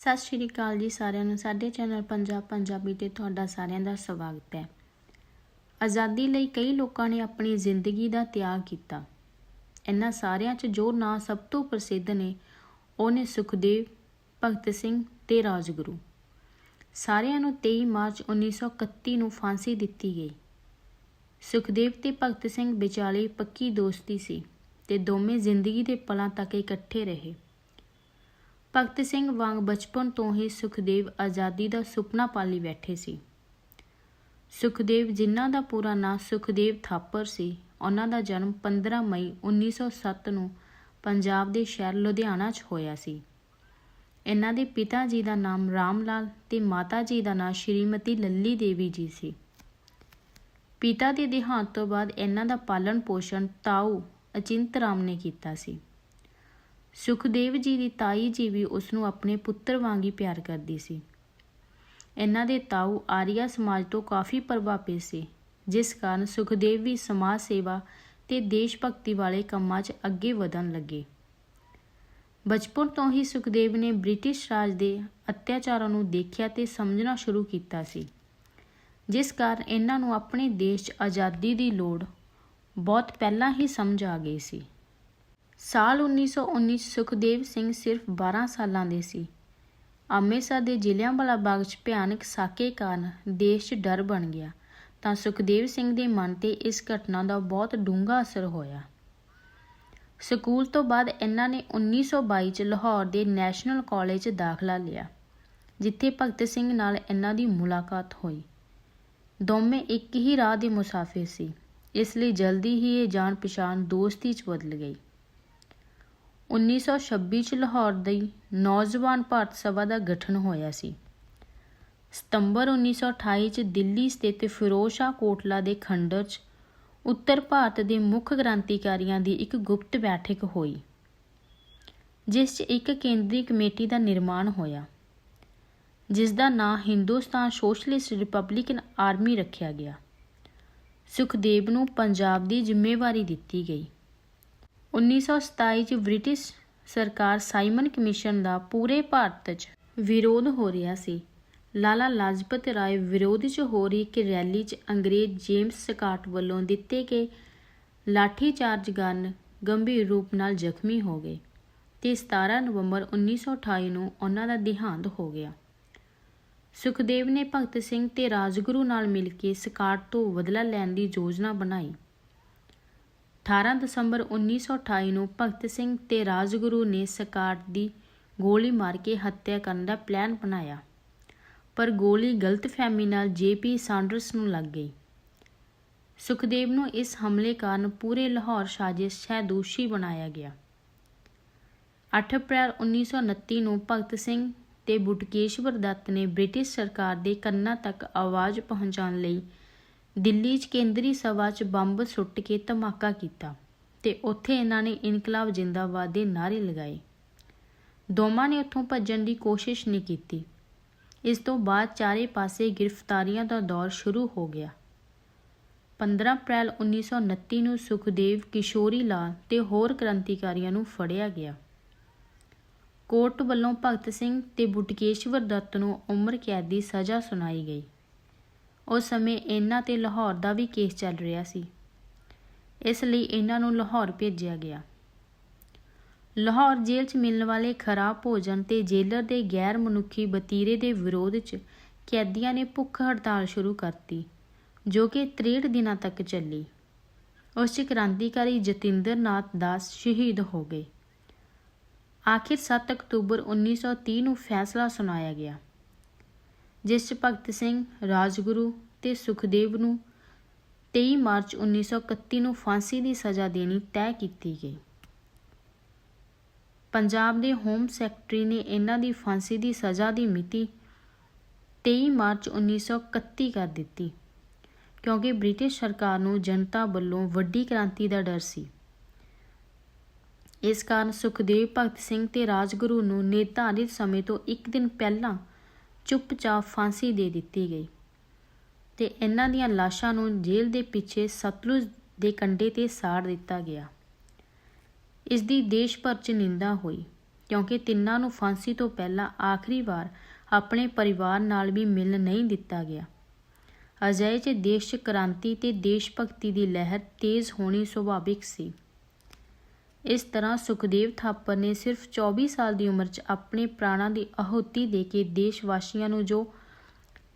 ਸਤਿ ਸ਼੍ਰੀ ਅਕਾਲ ਜੀ ਸਾਰਿਆਂ ਨੂੰ। ਸਾਡੇ ਚੈਨਲ ਪੰਜਾਬ ਪੰਜਾਬੀ ਤੇ ਤੁਹਾਡਾ ਸਾਰਿਆਂ ਦਾ ਸਵਾਗਤ ਹੈ। ਆਜ਼ਾਦੀ ਲਈ ਕਈ ਲੋਕਾਂ ਨੇ ਆਪਣੀ ਜ਼ਿੰਦਗੀ ਦਾ ਤਿਆਗ ਕੀਤਾ। ਇਹਨਾਂ ਸਾਰਿਆਂ 'ਚ ਜੋ ਨਾਂ ਸਭ ਤੋਂ ਪ੍ਰਸਿੱਧ ਨੇ, ਉਹ ਨੇ ਸੁਖਦੇਵ, ਭਗਤ ਸਿੰਘ ਤੇ ਰਾਜਗੁਰੂ। ਸਾਰਿਆਂ ਨੂੰ 23 ਮਾਰਚ 1931 ਨੂੰ ਫਾਂਸੀ ਦਿੱਤੀ ਗਈ। ਸੁਖਦੇਵ ਤੇ ਭਗਤ ਸਿੰਘ ਵਿਚਾਲੇ ਪੱਕੀ ਦੋਸਤੀ ਸੀ ਤੇ ਦੋਵੇਂ ਜ਼ਿੰਦਗੀ ਦੇ ਪਲਾਂ ਤੱਕ ਇਕੱਠੇ ਰਹੇ। ਭਗਤ ਸਿੰਘ ਵਾਂਗ ਬਚਪਨ ਤੋਂ ਹੀ ਸੁਖਦੇਵ ਆਜ਼ਾਦੀ ਦਾ ਸੁਪਨਾ ਪਾਲੀ ਬੈਠੇ ਸੀ। ਸੁਖਦੇਵ ਜਿਨ੍ਹਾਂ ਦਾ ਪੂਰਾ ਨਾਂ ਸੁਖਦੇਵ ਥਾਪਰ ਸੀ, ਉਹਨਾਂ ਦਾ ਜਨਮ 15 ਮਈ 1907 ਨੂੰ ਪੰਜਾਬ ਦੇ ਸ਼ਹਿਰ ਲੁਧਿਆਣਾ 'ਚ ਹੋਇਆ ਸੀ। ਇਹਨਾਂ ਦੇ ਪਿਤਾ ਜੀ ਦਾ ਨਾਮ ਰਾਮ ਲਾਲ ਤੇ ਮਾਤਾ ਜੀ ਦਾ ਨਾਮ ਸ਼੍ਰੀਮਤੀ ਲੱਲੀ ਦੇਵੀ ਜੀ ਸੀ। ਪਿਤਾ ਦੇ ਦੇਹਾਂਤ ਤੋਂ ਬਾਅਦ ਇਹਨਾਂ ਦਾ ਪਾਲਣ ਪੋਸ਼ਣ ਤਾਊ ਅਚਿੰਤ ਰਾਮ ਨੇ ਕੀਤਾ ਸੀ। ਸੁਖਦੇਵ ਜੀ ਦੀ ਤਾਈ ਜੀ ਵੀ ਉਸ ਨੂੰ ਆਪਣੇ ਪੁੱਤਰ ਵਾਂਗ ਹੀ ਪਿਆਰ ਕਰਦੀ ਸੀ। ਇਹਨਾਂ ਦੇ ਤਾਊ ਆਰੀਆ ਸਮਾਜ ਤੋਂ ਕਾਫੀ ਪ੍ਰਭਾਵਿਤ ਸੀ, ਜਿਸ ਕਾਰਨ ਸੁਖਦੇਵ ਵੀ ਸਮਾਜ ਸੇਵਾ ਤੇ ਦੇਸ਼ ਭਗਤੀ ਵਾਲੇ ਕੰਮਾਂ 'ਚ ਅੱਗੇ ਵਧਣ ਲੱਗੇ। ਬਚਪਨ ਤੋਂ ਹੀ ਸੁਖਦੇਵ ਨੇ ਬ੍ਰਿਟਿਸ਼ ਰਾਜ ਦੇ ਅਤਿਆਚਾਰਾਂ ਨੂੰ ਦੇਖਿਆ ਤੇ ਸਮਝਣਾ ਸ਼ੁਰੂ ਕੀਤਾ ਸੀ, ਜਿਸ ਕਾਰਨ ਇਹਨਾਂ ਨੂੰ ਆਪਣੇ ਦੇਸ਼ 'ਚ ਆਜ਼ਾਦੀ ਦੀ ਲੋੜ ਬਹੁਤ ਪਹਿਲਾਂ ਹੀ ਸਮਝ ਆ ਗਈ ਸੀ। ਸਾਲ 1919 ਸੁਖਦੇਵ ਸਿੰਘ ਸਿਰਫ 12 ਸਾਲਾਂ ਦੇ ਸੀ। ਅੰਮ੍ਰਿਤਸਰ ਦੇ ਜ਼ਿਲ੍ਹਿਆਂਵਾਲਾ ਬਾਗ 'ਚ ਭਿਆਨਕ ਸਾਕੇ ਕਾਰਨ ਦੇਸ਼ 'ਚ ਡਰ ਬਣ ਗਿਆ, ਤਾਂ ਸੁਖਦੇਵ ਸਿੰਘ ਦੇ ਮਨ ਤੇ ਇਸ ਘਟਨਾ ਦਾ ਬਹੁਤ ਡੂੰਘਾ ਅਸਰ ਹੋਇਆ। ਸਕੂਲ ਤੋਂ ਬਾਅਦ ਇਹਨਾਂ ਨੇ 1922 'ਚ ਲਾਹੌਰ ਦੇ ਨੈਸ਼ਨਲ ਕਾਲਜ 'ਚ ਦਾਖਲਾ ਲਿਆ, ਜਿੱਥੇ ਭਗਤ ਸਿੰਘ ਨਾਲ ਇਹਨਾਂ ਦੀ ਮੁਲਾਕਾਤ ਹੋਈ। ਦੋਵੇਂ ਇੱਕ ਹੀ ਰਾਹ ਦੇ ਮੁਸਾਫਿਰ ਸੀ, ਇਸ ਲਈ ਜਲਦੀ ਹੀ ਇਹ ਜਾਣ ਪਛਾਣ ਦੋਸਤੀ 'ਚ ਬਦਲ ਗਈ। 1926 ਚ ਲਾਹੌਰ ਦੀ ਨੌਜਵਾਨ ਭਾਰਤ ਸਭਾ ਦਾ ਗਠਨ ਹੋਇਆ ਸੀ। ਸਤੰਬਰ 1928 ਚ ਦਿੱਲੀ ਸਥਿਤ ਫਿਰੋਜ਼ਸ਼ਾਹ ਕੋਟਲਾ ਦੇ ਖੰਡਰ 'ਚ ਉੱਤਰ ਭਾਰਤ ਦੇ ਮੁੱਖ ਕ੍ਰਾਂਤੀਕਾਰੀਆਂ ਦੀ ਇੱਕ ਗੁਪਤ ਬੈਠਕ ਹੋਈ, ਜਿਸ 'ਚ ਇੱਕ ਕੇਂਦਰੀ ਕਮੇਟੀ ਦਾ ਨਿਰਮਾਣ ਹੋਇਆ, ਜਿਸ ਦਾ ਨਾਂ ਹਿੰਦੁਸਤਾਨ ਸੋਸ਼ਲਿਸਟ ਰਿਪਬਲਿਕਨ ਆਰਮੀ ਰੱਖਿਆ ਗਿਆ। ਸੁਖਦੇਵ ਨੂੰ ਪੰਜਾਬ ਦੀ ਜ਼ਿੰਮੇਵਾਰੀ ਦਿੱਤੀ ਗਈ। 1927 ਚ ਬ੍ਰਿਟਿਸ਼ ਸਰਕਾਰ ਸਾਈਮਨ ਕਮਿਸ਼ਨ ਦਾ ਪੂਰੇ ਭਾਰਤ 'ਚ ਵਿਰੋਧ ਹੋ ਰਿਹਾ ਸੀ। ਲਾਲਾ ਲਾਜਪਤ ਰਾਏ ਵਿਰੋਧ 'ਚ ਹੋ ਰਹੀ ਇੱਕ ਰੈਲੀ 'ਚ ਅੰਗਰੇਜ਼ ਜੇਮਸ ਸਕਾਟ ਵੱਲੋਂ ਦਿੱਤੇ ਗਏ ਲਾਠੀਚਾਰਜ ਗਨ ਗੰਭੀਰ ਰੂਪ ਨਾਲ ਜ਼ਖਮੀ ਹੋ ਗਏ ਤੇ 17 ਨਵੰਬਰ 1928 ਨੂੰ ਉਹਨਾਂ ਦਾ ਦੇਹਾਂਤ ਹੋ ਗਿਆ। ਸੁਖਦੇਵ ਨੇ ਭਗਤ ਸਿੰਘ ਤੇ ਰਾਜਗੁਰੂ ਨਾਲ ਮਿਲ ਕੇ ਸਕਾਟ ਤੋਂ ਬਦਲਾ ਲੈਣ ਦੀ ਯੋਜਨਾ ਬਣਾਈ। 18 ਦਸੰਬਰ 1928 ਨੂੰ ਭਗਤ ਸਿੰਘ ਤੇ ਰਾਜਗੁਰੂ ਨੇ ਸਕਾਟ ਦੀ ਗੋਲੀ ਮਾਰ ਕੇ ਹੱਤਿਆ ਕਰਨ ਦਾ ਪਲਾਨ ਬਣਾਇਆ। ਪਰ ਗੋਲੀ ਗਲਤਫਹਿਮੀ ਨਾਲ ਜੇਪੀ ਸਾਂਡਰਸ ਨੂੰ ਲੱਗ ਗਈ। ਸੁਖਦੇਵ ਨੂੰ ਇਸ ਹਮਲੇ ਕਾਰਨ ਪੂਰੇ ਲਾਹੌਰ ਸਾਜ਼ਿਸ਼ ਹੈ ਦੋਸ਼ੀ ਬਣਾਇਆ ਗਿਆ। 8 ਅਪ੍ਰੈਲ 1929 ਨੂੰ ਭਗਤ ਸਿੰਘ ਤੇ ਬੁਟਕੇਸ਼ਵਰ ਦੱਤ ਨੇ ਬ੍ਰਿਟਿਸ਼ ਸਰਕਾਰ ਦੇ ਕੰਨਾਂ ਤੱਕ ਆਵਾਜ਼ ਪਹੁੰਚਾਉਣ ਲਈ ਦਿੱਲੀ 'ਚ ਕੇਂਦਰੀ ਸਭਾ 'ਚ ਬੰਬ ਸੁੱਟ ਕੇ ਧਮਾਕਾ ਕੀਤਾ ਤੇ ਉੱਥੇ ਇਹਨਾਂ ਨੇ ਇਨਕਲਾਬ ਜਿੰਦਾਬਾਦ ਦੇ ਨਾਰੇ ਲਗਾਏ। ਦੋਵਾਂ ਨੇ ਉੱਥੋਂ ਭੱਜਣ ਦੀ ਕੋਸ਼ਿਸ਼ ਨਹੀਂ ਕੀਤੀ। ਇਸ ਤੋਂ ਬਾਅਦ ਚਾਰੇ ਪਾਸੇ ਗ੍ਰਿਫਤਾਰੀਆਂ ਦਾ ਦੌਰ ਸ਼ੁਰੂ ਹੋ ਗਿਆ। 15 ਅਪ੍ਰੈਲ 1929 ਨੂੰ ਸੁਖਦੇਵ ਕਿਸ਼ੋਰੀ ਲਾਲ ਤੇ ਹੋਰ ਕ੍ਰਾਂਤੀਕਾਰੀਆਂ ਨੂੰ ਫੜਿਆ ਗਿਆ। ਕੋਰਟ ਵੱਲੋਂ ਭਗਤ ਸਿੰਘ ਤੇ ਬੁਟਕੇਸ਼ਵਰ ਦੱਤ ਨੂੰ ਉਮਰ ਕੈਦ ਦੀ ਸਜ਼ਾ ਸੁਣਾਈ ਗਈ। ਉਸ ਸਮੇਂ ਇਹਨਾਂ ਤੇ ਲਾਹੌਰ ਦਾ ਵੀ ਕੇਸ ਚੱਲ ਰਿਹਾ ਸੀ। ਇਸ ਲਈ ਇਹਨਾਂ ਨੂੰ ਲਾਹੌਰ ਭੇਜਿਆ ਗਿਆ। ਲਾਹੌਰ ਜੇਲ੍ਹ 'ਚ ਮਿਲਣ ਵਾਲੇ ਖਰਾਬ ਭੋਜਨ ਤੇ ਜੇਲਰ ਦੇ ਗੈਰ ਮਨੁੱਖੀ ਬਤੀਰੇ ਦੇ ਵਿਰੋਧ 'ਚ ਕੈਦੀਆਂ ਨੇ ਭੁੱਖ ਹੜਤਾਲ ਸ਼ੁਰੂ ਕਰਤੀ, ਜੋ ਕਿ 63 ਦਿਨਾਂ ਤੱਕ ਚੱਲੀ। ਉਸ 'ਚ ਕ੍ਰਾਂਤੀਕਾਰੀ ਜਤਿੰਦਰ ਨਾਥ ਦਾਸ ਸ਼ਹੀਦ ਹੋ ਗਏ। ਆਖਿਰ 7 ਅਕਤੂਬਰ 1930 ਨੂੰ ਫੈਸਲਾ ਸੁਣਾਇਆ ਗਿਆ, ਜਿਸ 'ਚ ਭਗਤ ਸਿੰਘ, ਰਾਜਗੁਰੂ ਤੇ ਸੁਖਦੇਵ ਨੂੰ 23 ਮਾਰਚ 1931 ਨੂੰ ਫਾਂਸੀ ਦੀ ਸਜ਼ਾ ਦੇਣੀ ਤੈਅ ਕੀਤੀ ਗਈ। ਪੰਜਾਬ ਦੇ ਹੋਮ ਸੈਕਟਰੀ ਨੇ ਇਹਨਾਂ ਦੀ ਫਾਂਸੀ ਦੀ ਸਜ਼ਾ ਦੀ ਮਿਤੀ 23 ਮਾਰਚ 1931 ਕਰ ਦਿੱਤੀ, ਕਿਉਂਕਿ ਬ੍ਰਿਟਿਸ਼ ਸਰਕਾਰ ਨੂੰ ਜਨਤਾ ਵੱਲੋਂ ਵੱਡੀ ਕ੍ਰਾਂਤੀ ਦਾ ਡਰ ਸੀ। ਇਸ ਕਾਰਨ ਸੁਖਦੇਵ ਭਗਤ ਸਿੰਘ ਤੇ ਰਾਜਗੁਰੂ ਨੂੰ ਨਿਰਧਾਰਿਤ ਸਮੇਂ ਤੋਂ ਇੱਕ ਦਿਨ ਪਹਿਲਾਂ ਚੁੱਪਚਾਪ ਫਾਂਸੀ ਦੇ ਦਿੱਤੀ ਗਈ। ਤੇ ਇਹਨਾਂ ਦੀਆਂ ਲਾਸ਼ਾਂ ਨੂੰ ਜੇਲ੍ਹ ਦੇ ਪਿੱਛੇ ਸਤਲੁਜ ਦੇ ਕੰਢੇ ਤੇ ਸਾੜ ਦਿੱਤਾ ਗਿਆ। ਇਸ ਦੀ ਦੇਸ਼ ਭਰ 'ਚ ਨਿੰਦਾ ਹੋਈ, ਕਿਉਂਕਿ ਤਿੰਨਾਂ ਨੂੰ ਫਾਂਸੀ ਤੋਂ ਪਹਿਲਾਂ ਆਖਰੀ ਵਾਰ ਆਪਣੇ ਪਰਿਵਾਰ ਨਾਲ ਵੀ ਮਿਲਣ ਨਹੀਂ ਦਿੱਤਾ ਗਿਆ। ਅਜਿਹੇ 'ਚ ਦੇਸ਼ 'ਚ ਕ੍ਰਾਂਤੀ ਤੇ ਦੇਸ਼ ਭਗਤੀ ਦੀ ਲਹਿਰ ਤੇਜ਼ ਹੋਣੀ ਸੁਭਾਵਿਕ ਸੀ। ਇਸ ਤਰ੍ਹਾਂ ਸੁਖਦੇਵ ਥਾਪਰ ਨੇ ਸਿਰਫ 24 ਸਾਲ ਦੀ ਉਮਰ 'ਚ ਆਪਣੇ ਪ੍ਰਾਣਾਂ ਦੀ ਆਹੁਤੀ ਦੇ ਕੇ ਦੇਸ਼ ਵਾਸੀਆਂ ਨੂੰ ਜੋ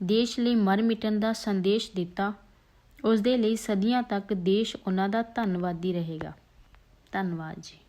ਦੇਸ਼ ਲਈ ਮਰ ਮਿਟਣ ਦਾ ਸੰਦੇਸ਼ ਦਿੱਤਾ ਉਸ ਦੇ ਲਈ ਸਦੀਆਂ ਤੱਕ ਦੇਸ਼ ਉਹਨਾਂ ਦਾ ਧੰਨਵਾਦੀ ਰਹੇਗਾ। ਧੰਨਵਾਦ ਜੀ।